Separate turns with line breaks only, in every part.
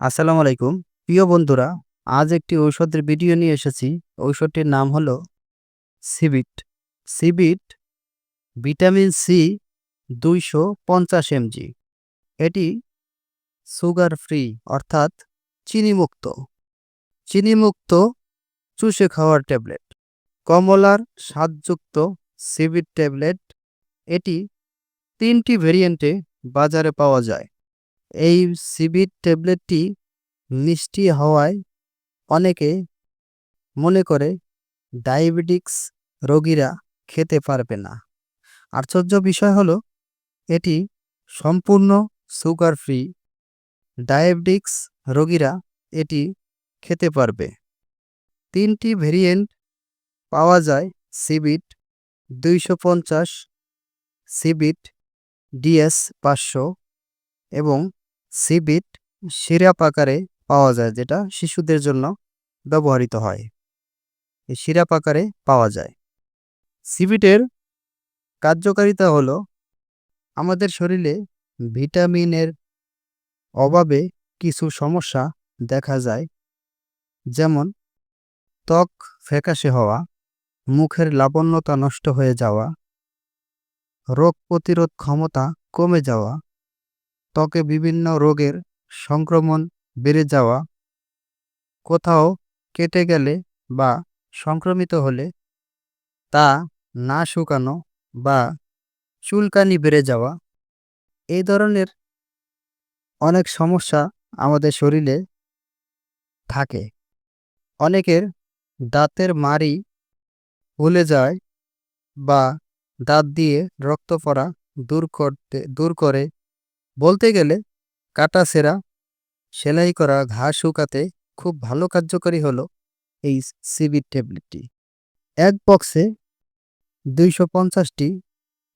আসসালামু আলাইকুম। প্রিয় বন্ধুরা, আজ একটি ঔষধের ভিডিও নিয়ে এসেছি। ঔষধটির নাম হলো সিবিট। সিবিট ভিটামিন সি দুইশো পঞ্চাশ এমজি এটি সুগার ফ্রি, অর্থাৎ চিনিমুক্ত। চিনিমুক্ত চুষে খাওয়ার ট্যাবলেট। কমলার স্বাদযুক্ত সিবিট ট্যাবলেট। এটি তিনটি ভেরিয়েন্টে বাজারে পাওয়া যায়। এই সিবিট ট্যাবলেটটি মিষ্টি হওয়ায় অনেকে মনে করে ডায়াবেটিক্স রোগীরা খেতে পারবে না। আশ্চর্য বিষয় হলো, এটি সম্পূর্ণ সুগার ফ্রি ডায়াবেটিক্স রোগীরা এটি খেতে পারবে। তিনটি ভেরিয়েন্ট পাওয়া যায় সিবিট দুইশো পঞ্চাশ সিবিট ডিএস পাঁচশো এবং সিবিট সিরাপ আকারে পাওয়া যায়, যেটা শিশুদের জন্য ব্যবহৃত হয়। এই সিরাপ আকারে পাওয়া যায়। সিবিটের কার্যকারিতা হলো, আমাদের শরীরে ভিটামিনের অভাবে কিছু সমস্যা দেখা যায়, যেমন ত্বক ফ্যাকাশে হওয়া, মুখের লাবণ্যতা নষ্ট হয়ে যাওয়া, রোগ প্রতিরোধ ক্ষমতা কমে যাওয়া ত্বকে বিভিন্ন রোগের সংক্রমণ বেড়ে যাওয়া, কোথাও কেটে গেলে বা সংক্রমিত হলে তা না শুকানো বা চুলকানি বেড়ে যাওয়া। এই ধরনের অনেক সমস্যা আমাদের শরীরে থাকে। অনেকের দাঁতের মাড়ি ভুলে যায় বা দাঁত দিয়ে রক্ত পড়া দূর করতে, দূর করে বলতে গেলে, কাটা সেরা, সেলাই করা ঘা শুকাতে খুব ভালো কার্যকরী হলো এই সিবির ট্যাবলেটটি। এক বক্সে দুইশো পঞ্চাশটি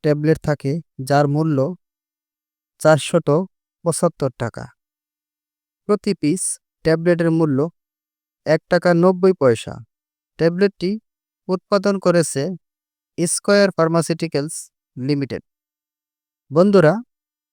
ট্যাবলেট থাকে, যার মূল্য চারশত পঁচাত্তর টাকা। প্রতি পিস ট্যাবলেটের মূল্য এক টাকা নব্বই পয়সা। ট্যাবলেটটি উৎপাদন করেছে স্কয়ার ফার্মাসিউটিক্যালস লিমিটেড। বন্ধুরা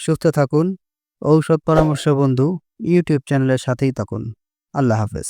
সুস্থ থাকুন। ঔষধ পরামর্শ বন্ধু ইউটিউব চ্যানেলের সাথেই থাকুন। আল্লাহ হাফেজ।